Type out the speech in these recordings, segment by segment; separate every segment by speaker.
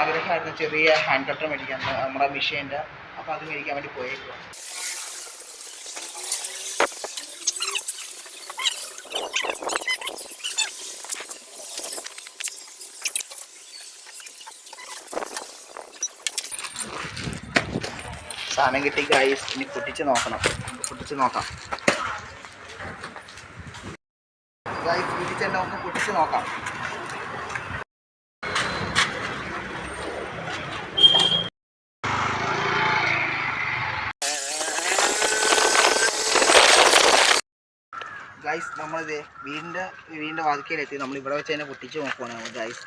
Speaker 1: ആഗ്രഹമായിരുന്നു ചെറിയ hand cutter മേടിക്കാൻ നമ്മുടെ മെഷീന്റെ അപ്പോൾ അത് മേടിക്കാൻ വേണ്ടി പോയേക്കുക സാധനം കിട്ടി ഗൈസ് ഇനി പൊട്ടിച്ച് നോക്കണം. പൊട്ടിച്ച് നോക്കാം. ഗൈസ് വീട്ടിൽ തന്നെ ഒന്ന് പൊട്ടിച്ച് നോക്കാം. ഗൈസ് നമ്മളിത് വീടിന്റെ വീടിന്റെ വാതിക്കയിലെത്തി. നമ്മൾ ഇവിടെ വെച്ച് തന്നെ പൊട്ടിച്ച് നോക്കുവാണ് ഗൈസ്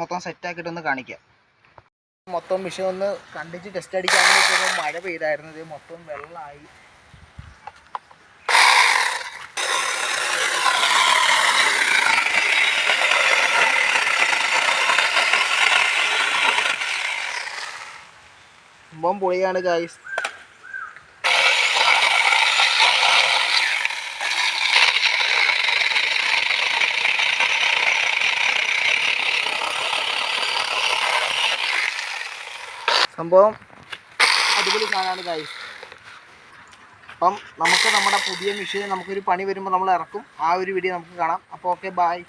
Speaker 1: മൊത്തം സെറ്റാക്കിയിട്ടൊന്ന് കാണിക്കാം. മൊത്തം വിഷയം ഒന്ന് കണ്ടിച്ച് ടെസ്റ്റ് അടിക്കാൻ വേണ്ടി മഴ പെയ്തായിരുന്നു. ഇത് മൊത്തം വെള്ളമായി സംഭവം പൊളിയാണ് ഗായ്സ് സംഭവം അടിപൊളി സാധനമാണ് ഗായ്സ് അപ്പം നമുക്ക് നമ്മുടെ പുതിയ മെഷീൻ നമുക്കൊരു പണി വരുമ്പോൾ നമ്മൾ ഇറക്കും. ആ ഒരു വീഡിയോ നമുക്ക് കാണാം. അപ്പോൾ ഓക്കെ ബായ്